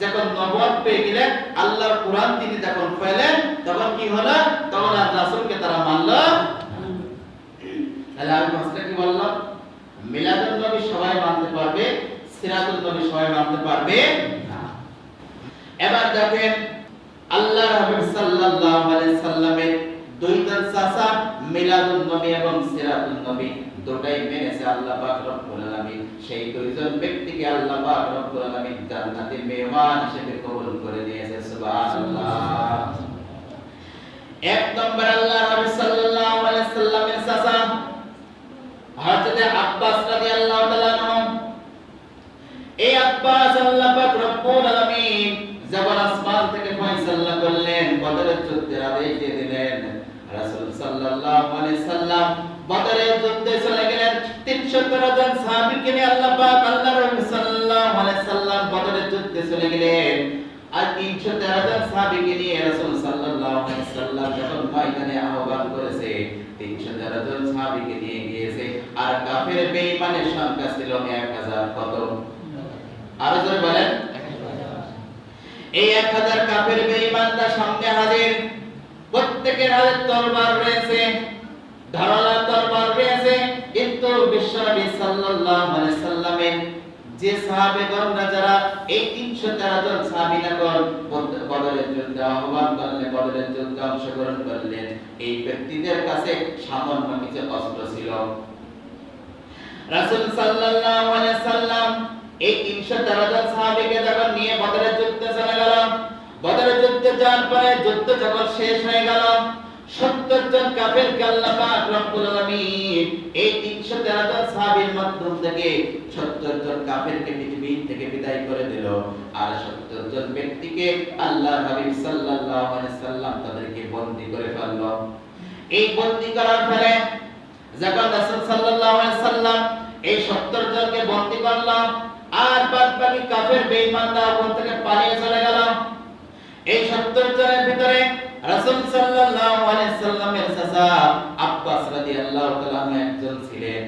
যখন নবুয়ত পেয়ে গেলেন, আল্লাহর কোরআন তিনি যখন পেলেন তখন কি হলো? তখন আর রাসূলকে তারা মানল। তাহলে আমি মাসটা কি বললাম? মিলাদুন নবী সবাই মানতে পারবে, সিরাতুল নবী সবাই মানতে পারবে এবার দেখেন আল্লাহ হাবিব সাল্লাল্লাহু আলাইহি সাল্লামের দুইজন চাচা মিলাদুন নবী এবং সিরাতুল নবী, দুটাই মেনেছে আল্লাহ পাক রব্বুল আলামিন। সেই দুইজন ব্যক্তিকে আল্লাহ পাক রব্বুল আলামিন জান্নাতে মেহমান হিসেবে কবুল করে নিয়েছে, সুবহানাল্লাহ। এক নম্বর আল্লাহ নবী সাল্লাল্লাহু আলাইহি সাল্লামের চাচা, হযরত আব্বাস রাদিয়াল্লাহু তাআলা এই আব্বাস আল্লাহ পাক রব্বুল আলামিন যখন আসমান থেকে ফয়সালা করলেন, বদরের যুদ্ধের আদেশ দিয়ে দিলেন। রাসূল সাল্লাল্লাহু আলাইহি সাল্লাম বদরের যুদ্ধে চলে গেলেন। 313 জন সাহাবীকে নিয়ে আল্লাহ পাক আল্লাহ রাসূল সাল্লাল্লাহু আলাইহি সাল্লাম বদরের যুদ্ধে চলে গেলেন। আর 313 জন সাহাবীকে নিয়ে রাসূল সাল্লাল্লাহু আলাইহি সাল্লাম যখন ময়দানে আহ্বান করেছে 313 জন সাহাবীকে নিয়ে গিয়েছে। আর কাফের বেঈমানের সংখ্যা ছিল 1000 কত? আরও জোরে বলেন। এই এক হাজার কাফের বেঈমানরা সামনে হাজির। প্রত্যেকের হাতে তরবার রয়েছে ধারালা তরবার রয়েছে, কিন্তু বিশ্বনবী সাল্লাল্লাহু আলাইহি সাল্লামের যে সাহাবেগণরা যারা, এই 313 জন সাহাবীনগণ বদরের যুদ্ধে আহ্বান করলেন বদরের যুদ্ধে অংশগ্রহণ করলেন। এই ব্যক্তিদের কাছে সামান্য কিছু অস্ত্র ছিল। রাসূল সাল্লাল্লাহু আলাইহি সাল্লাম এই 313 জন সাহাবীকে যখন নিয়ে বদরের যাওয়ার পরে যুদ্ধ যখন শেষ হয়ে গেল 70 জন পাক রব্বুল এই 313 জন মাধ্যম থেকে 70 জন কাফেরকে পৃথিবী থেকে বিদায় করে দিল। আর 70 জন ব্যক্তিকে আল্লাহ হাবিব সাল্লাল্লাহু আলাইহি সাল্লাম তাদেরকে বন্দী করে ফেলল। এই বন্দী করার ফলে যখন রাসূল সাল্লাল্লাহু আলাইহি সাল্লাম এই 70 জনকে বন্দী করলাম আর বাদ বাকি কাফের বেঈমানরা ওখান থেকে পালিয়ে চলে গেল। এই 70 জনের ভিতরে রাসূল সাল্লাল্লাহু আলাইহি সাল্লামের চাচা আব্বাস রাদিয়াল্লাহু তাআলা একজন ছিলেন।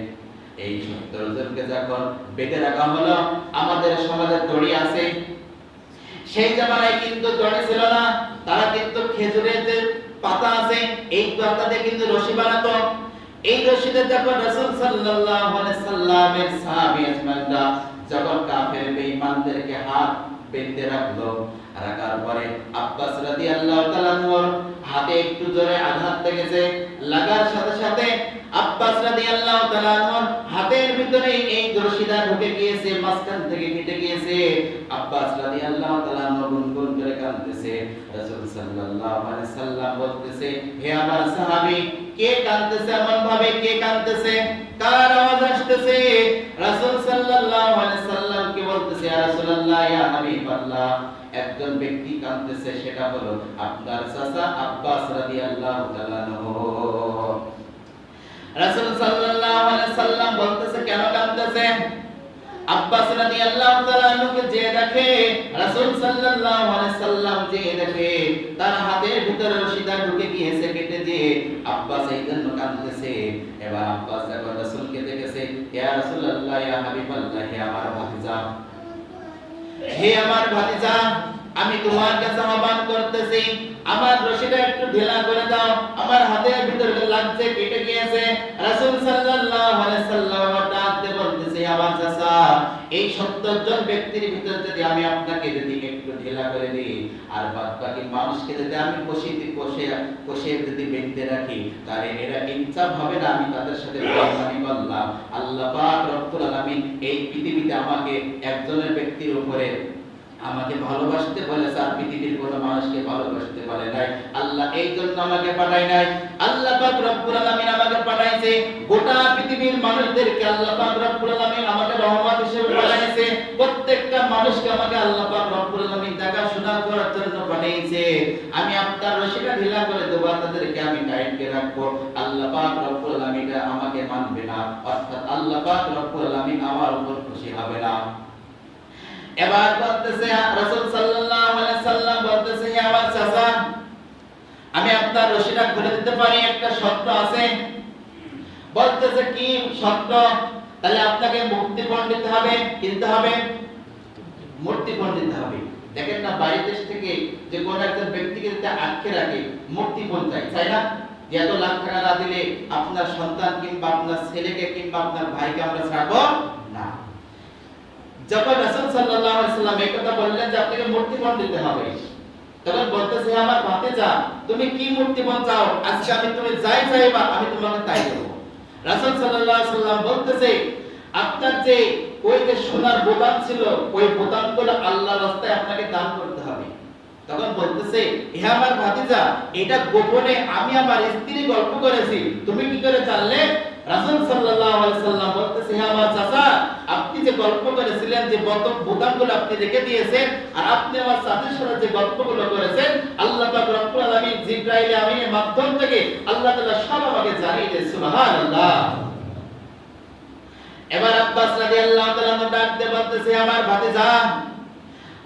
এই 70 জনকে যখন বেঁধে রাখা হলো, আমাদের সমাজে দড়ি আছে। সেই জামানায় কিন্তু দড়ি ছিল না, তারা কিন্তু খেজুরের পাতা আছে, এই পাতাতে কিন্তু রশি বানাতো। এই রশিদে যখন রাসূল সাল্লাল্লাহু আলাইহি সাল্লামের সাহাবী আজমানরা যখন কাফের বেঈমানদেরকে হাত বেঁধে রাখল রাখার পরে আব্বাস রাদিয়াল্লাহু তাআলা নূর হাতে একটু জোরে আঘাত লেগেছে। লাগার সাথে সাথে আব্বাস রাদিয়াল্লাহু তাআলা নূর হাতের ভিতরে এই রশিদা ঢুকে গিয়েছে, মাঝখান থেকে কেটে গিয়েছে। আব্বাস রাদিয়াল্লাহু তাআলা নূর গুনগুন করে কাঁদতেছে। রাসূল সাল্লাল্লাহু আলাইহি সাল্লাম বলতেছে, হে আমার সাহাবী, কে কাঁদতেছে? এমন ভাবে কে কাঁদতেছে? কার আওয়াজ আসতেছে? রাসূল সাল্লাল্লাহু আলাইহি সাল্লাম বলতেছে, ইয়া রাসূলুল্লাহ, ইয়া হাবিবাল্লাহ। একজন ব্যক্তি কাঁদতেছে, সেটা হলো আপনার চাচা আব্বাস রাদিয়াল্লাহু তাআলা আনহু। রাসূল সাল্লাল্লাহু আলাইহি সাল্লাম বলতেছে, কেন কাঁদতেছে? আব্বাস রাদিয়াল্লাহু তাআলা যে দেখে, রাসূল সাল্লাল্লাহু আলাইহি সাল্লাম যে দেখে, তার হাতের ভিতরে রশিদা ঢুকে গিয়েছে কেটে দিয়ে আব্বাস এই জন্য কাঁদতেছে, এবার আব্বাস যখন রাসূলকে দেখেছে, ইয়া রাসূলুল্লাহ, ইয়া হাবিবাল্লাহ, হে আমার ভাতিজা, হে আমার ভাতিজা, আমি তোমার কাছে আহ্বান করতেছি, আমার রশিটা একটু ঢিলা করে দাও, আমার হাতের ভিতরে লাগছে কেটে গিয়েছে। রাসূল সাল্লাল্লাহু আলাইহি সাল্লাম আমার ডাক দিয়ে বলতেছে আমার চাচা এই 70 জন ব্যক্তির ভিতর যদি আমি আপনাকে যদি একটু ঢেলা করে দিই, আর বাদ বাকি মানুষকে যদি আমি কষে কষে কষে যদি বেঁধে রাখি, তাহলে এরা ইনসাফ হবে না, আমি তাদের সাথে বেঈমানি করলাম। আল্লাহ রব্বুল আলামিন এই পৃথিবীতে আমাকে একজনের ব্যক্তির উপরে আমাকে ভালোবাসতে বলেছে আর পৃথিবীর কোনো মানুষকে ভালোবাসতে বলে নাই। আল্লাহ এই জন্য আমাকে পাঠায় নাই। আল্লাহ পাক রব্বুল আলামিন আমাকে পাঠাইছে। গোটা পৃথিবীর মানুষদেরকে আল্লাহ পাক রব্বুল আলামিন আমাকে রহমত হিসেবে পাঠাইছে। প্রত্যেকটা মানুষকে আমাকে আল্লাহ পাক রব্বুল আলামিন দেখাশোনা করার জন্য পাঠিয়েছে আমি আপনার রশিটা ঢিলা করে দেবো তাদেরকে আমি টাইটকে রাখব। আল্লাহ পাক রব্বুল আলামিন আমাকে মানবে না। অর্থাৎ আল্লাহ পাক রব্বুল আলামিন আমার উপর খুশি হবে না। এবার বলতেছে, রাসূল সাল্লাল্লাহু আলাইহি সাল্লাম বলতেছে, হে আমার চাচা, আমি আপনার রশিটা খুলে দিতে পারি, একটা শর্ত আছে। বলতেছে, কি শর্ত? তাহলে আপনাকে মূর্তি পণ্ডিত হবে, কিনতে হবে? মূর্তি পণ্ডিত হবে। দেখেন না বাইরের দেশ থেকে যে কোন একজন ব্যক্তিকে যদি আটকে রাখে মুক্তি পৌঁছায় তাই না? যে এত লাখ টাকা না দিলে আপনার সন্তান কিংবা আপনার ছেলেকে কিংবা আপনার ভাইকে আমরা ছাড়বো যখন রাসূল সাল্লাল্লাহু আলাইহি সাল্লাম এই কথা বললেন যে আপনাকে মূর্তিপণ দিতে হবে, তখন বলতেছে আমার ভাতিজা তুমি কি মূর্তিপণ চাও? আজকে আমি তুমি যাই চাইবা, আমি তোমাকে তাই দেব। রাসূল সাল্লাল্লাহু আলাইহি সাল্লাম বলতেছে, আপনার যে ওই যে সোনার বোতাম ছিল, ওই বোতামগুলো আল্লাহর রাস্তায় আপনাকে দান করতে তখন বলতেছে, হে আমার ভাতিজা, এটা গোপনে আমি আমার স্ত্রী গল্প করেছি। তুমি কি করে জানলে? রাসূল সাল্লাল্লাহু আলাইহি সাল্লাম বলতেছে, হে আমার চাচা, আপনি যে গল্প করেছিলেন, যে বোতাম বোতামগুলো আপনি রেখে দিয়েছেন, আর আপনি আমার চাচার সাথে যে গল্পগুলো করেছেন, আল্লাহ পাক রব্বুল আলামিন জিবরাইল আমিনের মাধ্যম থেকে আল্লাহ তাআলা সব আমাকে জানিয়ে দেন সুবহানাল্লাহ। এবার আব্বাস রাদিয়াল্লাহু তাআলা ডাক দিয়ে বলতেছে, আমার ভাতিজা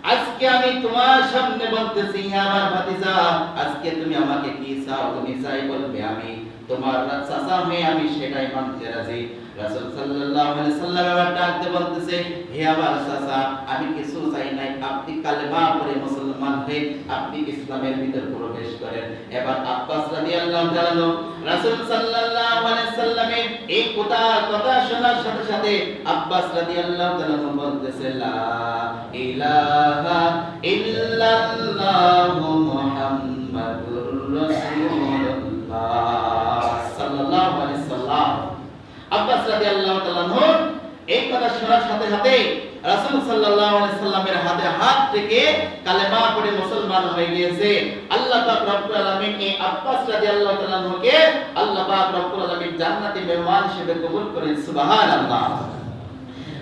আজকে আমি তোমার সামনে বলতেছি হে আমার ভাতিজা আজকে তুমি আমাকে কি চাও তুমি চাই বলবে আমি তোমার চাচা হয়ে আমি সেটাই মানতে রাজি। রাসূল সাল্লাল্লাহু আলাইহি সাল্লাম আবার ডাক দিয়ে বলতেছে, হে আমার চাচা, আমি কিছু চাই নাই। আপনি কালেমা পড়ে মুসলমান হয়ে আপনি ইসলামের ভিতর প্রবেশ করেন। এবার আব্বাস রাদিয়াল্লাহু তাআলা রাসূল সাল্লাল্লাহু আলাইহি সাল্লামের এই কথা কথা শোনার সাথে সাথে আব্বাস রাদিয়াল্লাহু তাআলা বলতেছে, লা ইলাহা ইল্লাল্লাহু মুহাম্মাদুর রাদিয়াল্লাহু তাআলা এই কথা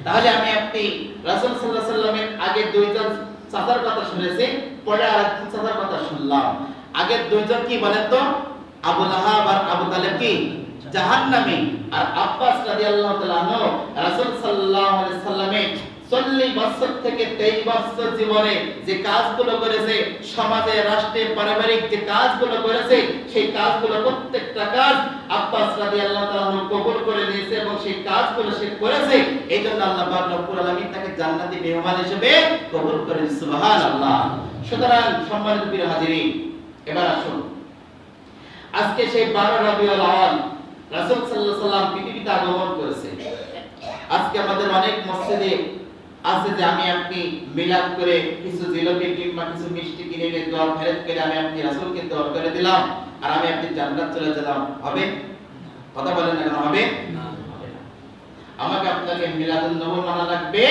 তাহলে আমি আপনি রাসূল আগে দুইজন চাচার কথা শুনেছি, পরে আরেকজন চাচার কথা শুনলাম। আগে দুইজন কি বলেন তো? আবু লাহাব আর আবু তালেব কি? জাহান্নামী। আর আব্বাস রাদিয়াল্লাহু তাআলা রাসূল সাল্লাল্লাহু আলাইহি সাল্লামের 40 বছর থেকে 23 বছর জীবনে যে কাজগুলো করেছে, সমাজে রাষ্ট্রে পারিবারিক যে কাজগুলো করেছে, সেই কাজগুলো প্রত্যেকটা কাজ আব্বাস রাদিয়াল্লাহু তাআলা কবুল করে নিয়েছে এবং সেই কাজগুলো সে করেছে, এইজন্য আল্লাহ পাক রব্বুল আলামিন তাকে জান্নাতি মেহমান হিসেবে কবুল করেন, সুবহানাল্লাহ। সুতরাং সম্মানিত প্রিয় হাজিরিন, এবার আসুন। আজকে সেই 12 রবিউল আওয়াল রাসূল সাল্লাল্লাহু আলাইহি পৃথিবীতে আগমন আজকে আমাদের অনেক মসজিদে আছে যে আমি আপনি মিলাদ করে কিছু জিলাপি কিংবা কিছু মিষ্টি কিনে এনে দোয়া ফেরত করে আমি আপনি রাসূলকে দোয়া করে দিলাম আর আমি আপনি জান্নাত চলে গেলাম হবে? কথা বলেন না হবে? আমাকে আপনাকে মিলাদুন নবী মানা লাগবে,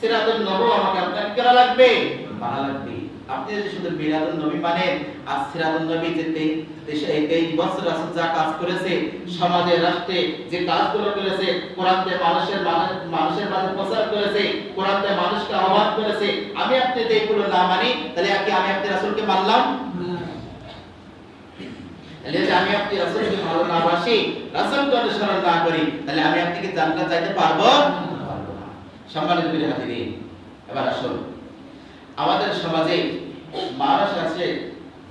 সিরাতুন নবী আমাকে আপনাকে করা লাগবে। মানা লাগবে। আপনি যদি শুধু মিলাদুন নবী মানেন, আর সিরাতুন নবী যে তে- তেইশ বছর রাসূল যা কাজ করেছে, সমাজে, রাষ্ট্রে যে কাজগুলো করেছে কোরআনতে মানুষের মানুষের মাঝে প্রচার করেছে কোরআনতে মানুষকে আহ্বান করেছে, আমি আপনি যদি এগুলো না মানি, তাহলে কি আমি আপনি রাসূলকে মানলাম? তাহলে যদি আমি আপনি রাসূলকে ভালো না বাসি, রাসূলকে অনুসরণ না করি, তাহলে আমি আপনি কি জান্নাত যাইতে পারব সম্মানিত প্রিয় এবার আসুন। আমাদের সমাজে মানুষ আছে,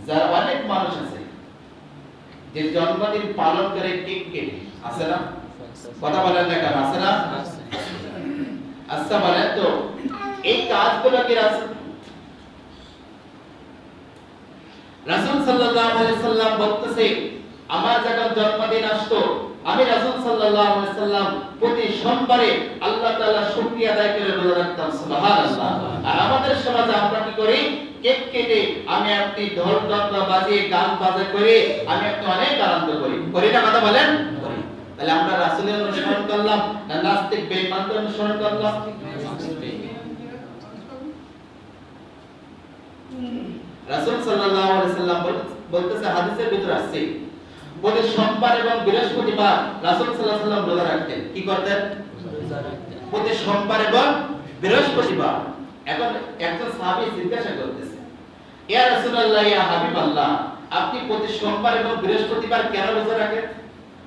যারা অনেক মানুষ আছে, যে জন্মদিন পালন করে কেক কেটে, আছে না? কথা বলেন না কেন, আছে না? আচ্ছা বলেন তো, এই কাজগুলো কি রাসূল? রাসূল সাল্লাল্লাহু আলাইহি সাল্লাম বলতেছে, আমার যখন জন্মদিন আসতো আমি রাসূল সাল্লাল্লাহু আলাইহি সাল্লাম প্রতি সোমবারে আল্লাহ তাআলা শুকরিয়া আদায় করে রোজা রাখতাম, সুবহানাল্লাহ। আর আমাদের সমাজে আমরা কি করি? কেক কেটে আমি আপনি ঢোল ডগরা বাজিয়ে গান বাজা করে আমি আপনি অনেক আনন্দ করি। করি না কথা বলেন? করি। তাহলে আমরা রাসূলের অনুসরণ করলাম না নাস্তিক বেঈমানদের অনুসরণ করলাম? রাসূল সাল্লাল্লাহু আলাইহি সাল্লাম বল- বলতেছে, হাদিসের ভিতর আসছে প্রতি সোমবার এবং বৃহস্পতিবার রাসূল সাল্লাল্লাহু আলাইহি রোজা রাখতেন। কি করতেন? প্রতি সোমবার এবং বৃহস্পতিবার। এখন একজন সাহাবী জিজ্ঞাসা করতেছে ইয়া রাসূলুল্লাহ ইয়া হাবিবাল্লাহ আপনি প্রতি সোমবার এবং বৃহস্পতিবার কেন রোজা রাখেন?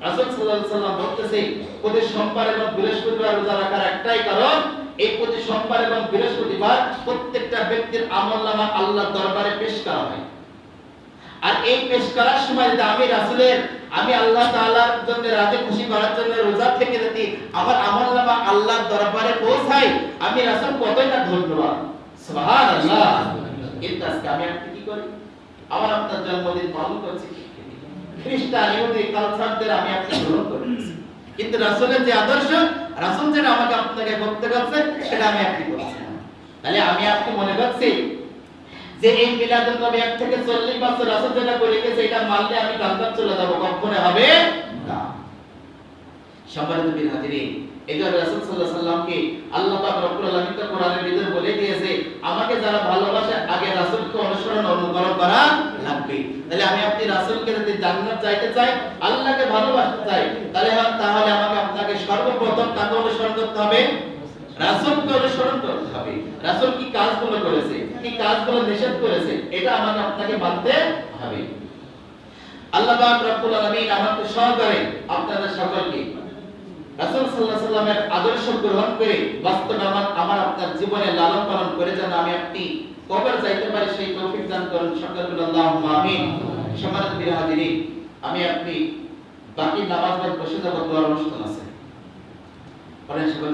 রাসূল সাল্লাল্লাহু আলাইহি সাল্লাম বলতেছে প্রতি সোমবার এবং বৃহস্পতিবার রোজা রাখার একটাই কারণ এই প্রতি সোমবার এবং বৃহস্পতিবার প্রত্যেকটা ব্যক্তির আমলনামা আল্লাহর দরবারে পেশ করা হয়। এই পেশ করার সময় আমি রাসূলের, আমি আল্লাহ তাআলার জন্য রাজি খুশি করার জন্য রোজা থেকে যদি আমার আমলনামা আল্লাহর দরবারে পৌঁছাই, আমি রাসূল কতই না ধন্যবাদ সুবহানাল্লাহ। কিন্তু আজকে আমি আপনি কি করি? আমার আপনার জন্মদিন পালন করছি খ্রিস্টান, ইহুদি, কালচারদের আমি আপনি গ্রহণ করতেছি কিন্তু রাসূলের যে আদর্শ, রাসুল যেটা আমাকে আপনাকে করতে করছে সেটা আমি আপনি করছি তাহলে আমি আপনি মনে করছি যে এই মিলাদুল নবী এক থেকে 40 বছর রাসূল যেটা করে গেছে, এটা মানলে আমি জান্নাত চলে যাব, কখনো হবে না। সম্মানিত বীর হাজিরিন এই জন্য রাসূল সাল্লাল্লাহু আলাইহি সাল্লামকে আল্লাহ পাক রব্বুল আলামিন তো কোরআনের ভিতরে বলে দিয়েছে, আমাকে যারা ভালোবাসে, আগে রাসূলকে অনুসরণ অনুকরণ করা লাগবে। তাহলে আমি আপনি রাসূলকে যদি জান্নাত চাইতে চাই, আল্লাহকে ভালোবাসতে চাই, তাহলে তাহলে আমাকে আপনাকে সর্বপ্রথম তাকে অনুসরণ করতে হবে রাসূলকে অনুসরণ করতে হবে রাসূল কি কাজগুলো করেছে? কি কাজগুলো নিষেধ করেছে? এটা আমাকে আপনাকে মানতে হবে। আল্লাহ পাক রব্বুল আলামিন আমাকে সহকারে আপনাদের সকলকে রাসূল সাল্লাল্লাহু আলাইহি সাল্লামের আদর্শ গ্রহণ করে বাস্তবে আমার আপনার জীবনে লালন পালন করে যেন আমি আপনি কবর যাইতে পারি, সেই তৌফিক দান করুন সকল আল্লাহুম্মা আমিন। সম্মানিত বীর হাজিরিন, আমি আপনি বাকি নামাজ বসে যাব, দোয়ার অনুষ্ঠান আছে। পরে সকল